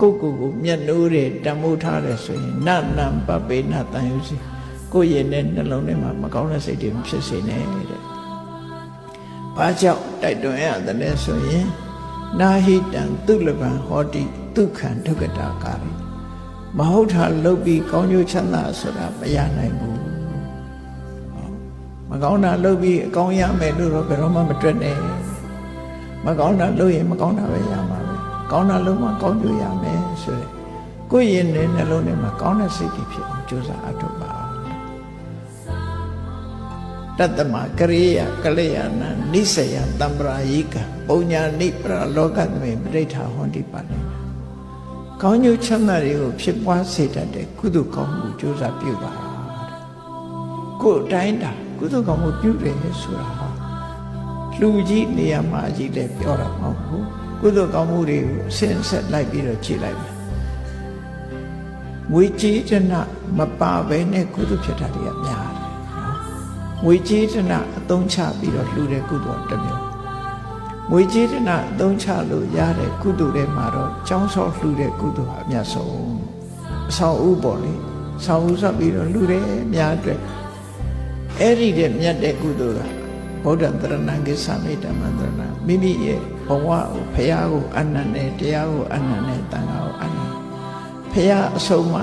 ကိုယ့်ကိုယ်ကိုမျက်နှိုးတယ်တန်မိုးထားတယ်ဆိုရင်နနံပပေနတန်ယူစီကိုယ့်ရဲ့နဲ့နှလုံးထဲမှာမကောင်းတဲ့စိတ်တွေမဖြစ်စေနဲ့တဲ့။ဘာကြောင့်တိုက်တွန်းရတယ်လဲဆိုရင်နာဟိတံသူလပံဟောတိဒုက္ခံဒုက္ကတာကာရိမဟုတ်တာလုပ်ပြီးကောင်းကျိုးချမ်းသာဆိုတာမရနိုင်ဘူး။မကောင်းတာလုပ်ပြီးအကောင်းရမယ်လို့တော့ဘယ်တော့မှမတွက်နဲ့။မကောင်းတာလုပ်ရင်မကောင်းတာပဲရမှာပဲ။ ကောင်းတာလုပ်မှကောင်းကျိုးရမယ်ဆိုရယ်ကိုယ့်ရင်နဲ့နှလုံးထဲမှာကောင်းတဲ့စိတ်တွေဖြစ်အောင်ကြိုးစားအထောက်ပါတတ္တမကရိယကလျာဏနိစယတံပရာယိကပုံညာနိပရလောကသမေပဋိဋ္ဌာဟောတိပါလေကောင်းကျိုးချမ်းသာတွေကိုဖြစ်ပွားစေတတ်တဲ့ကုသိုလ်ကောင်းမှုကြိုးစားပြုပါတဲ့ကိုယ်အတိုင်းတာကုသိုလ်ကောင်းမှုပြုတယ်ဆိုတာဟာလူကြီးနေရာမှာကြီးလည်းပြောတာမဟုတ်ဘူး ကုသိုလ်ကောင်းမှုတွေကိုအစဉ်ဆက်လိုက်ပြီးတော့ကြည်လိုက်မယ်ငွေကြေးတနမပါဘဲနဲ့ကုသိုလ်ဖြစ်တာတွေကများတယ်နော်ငွေကြေးတနအသုံးချပြီးတော့လှူတဲ့ကုသိုလ်တစ်မျိုးငွေကြေးတနအသုံးချလို့ရတဲ့ကုသိုလ်တွေမှာတော့ចောင်းဆောလှူတဲ့ကုသိုလ်ဟာအမြတ်ဆုံးအဆောင်ဥပေါ့လေဆောင်ဥဆက်ပြီးတော့လှူတယ်အများအတွက်အဲ့ဒီတဲ့မြတ်တဲ့ကုသိုလ်က ဗုဒ္ဓတရဏံကိသမိတ္တမန္တရဏမိမိရဲ့ဘဝကိုဖရာကိုအနန္တနဲ့တရားကိုအနန္တနဲ့တန်ခါကိုအနန္တဖရာအဆုံးမ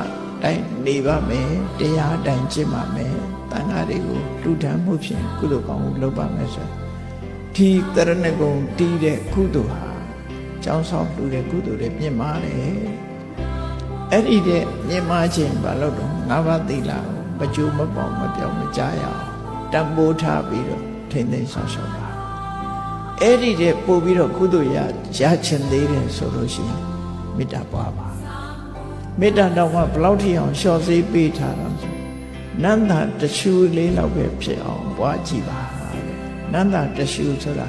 တိုင်းနေပါမယ်တရားတိုင်းကျင့်ပါမယ်တန်ခါတွေကိုလူထမ်းမှုဖြင့်ကုသိုလ်ကောင်းမှုလုပ်ပါမယ်ဆိုဒီတရဏဂုံတီးတဲ့ကုသိုလ်ဟာကျောင်းဆောင်လူတဲ့ကုသိုလ်တွေမြင့်မာတယ်အဲ့ဒီတဲ့မြင့်မာခြင်းဘာလို့တော့ငါးပါးသီလကိုမကြိုးမပေါမပြောင်းမကြားရအောင်တံပိုးထားပြီးတော့ ထိမ့်သိမ်းဆောင်ရှောက်ပါအဲ့ဒီတဲ့ပို့ပြီးတော့ကုသိုလ်ရရချင်သေးတယ်ဆိုလို့ရှိရင်မေတ္တာပွားပါမေတ္တာတော့မှဘလောက်ထိအောင်လျှော့စေးပေးထားတာဆိုနန္တာတရှူလေးလောက်ပဲဖြစ်အောင်ပွားကြည့်ပါနန္တာတရှူဆိုတာ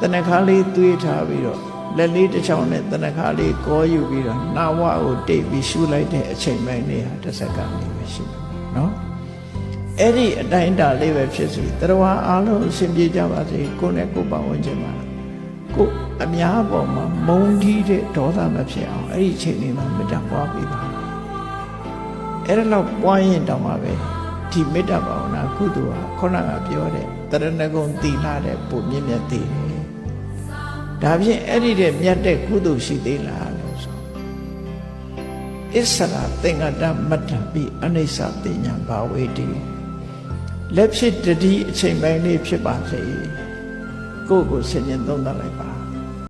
တဏခါလေးသွေးထားပြီးတော့လက်လေးတစ်ချောင်းနဲ့တဏခါလေးကောယူပြီးတော့နာဝကိုတိတ်ပြီးရှူလိုက်တဲ့အချိန်ပိုင်းလေးဟာတစ်စက္ကန့်လေးပဲရှိတယ်နော် အဲ့ဒီအတိုင်းအတာလေးပဲဖြစ်စီတရဝအားလုံးအရှင်ပြေကြပါစေကိုယ်နဲ့ကိုယ်ပတ်ဝန်းကျင်မှာကိုယ်အများပေါ်မှာမုန်းတီးတဲ့ဒေါသမဖြစ်အောင်အဲ့ဒီအချိန်လေးမှာမေတ္တာပွားပေးပါအဲ့ဒါတော့ပွားရင်တောင်မှပဲဒီမေတ္တာဘာဝနာကုသိုလ်ဟာခုနကပြောတဲ့တရဏဂုံတီလာတဲ့ပုံမြင့်မြတ်သေးတယ်ဒါဖြင့်အဲ့ဒီတဲ့မြတ်တဲ့ကုသိုလ်ရှိသေးလားလို့ဆိုအစ္ဆရာသင်္ကတမတ္တပိအနိစ္စပညာဘာဝေတိ လက်ဖြစ်တတိအချိန်ပိုင်းလေးဖြစ်ပါစေကိုယ့်ကိုဆင်ញင်သုံးသပ်လိုက်ပါ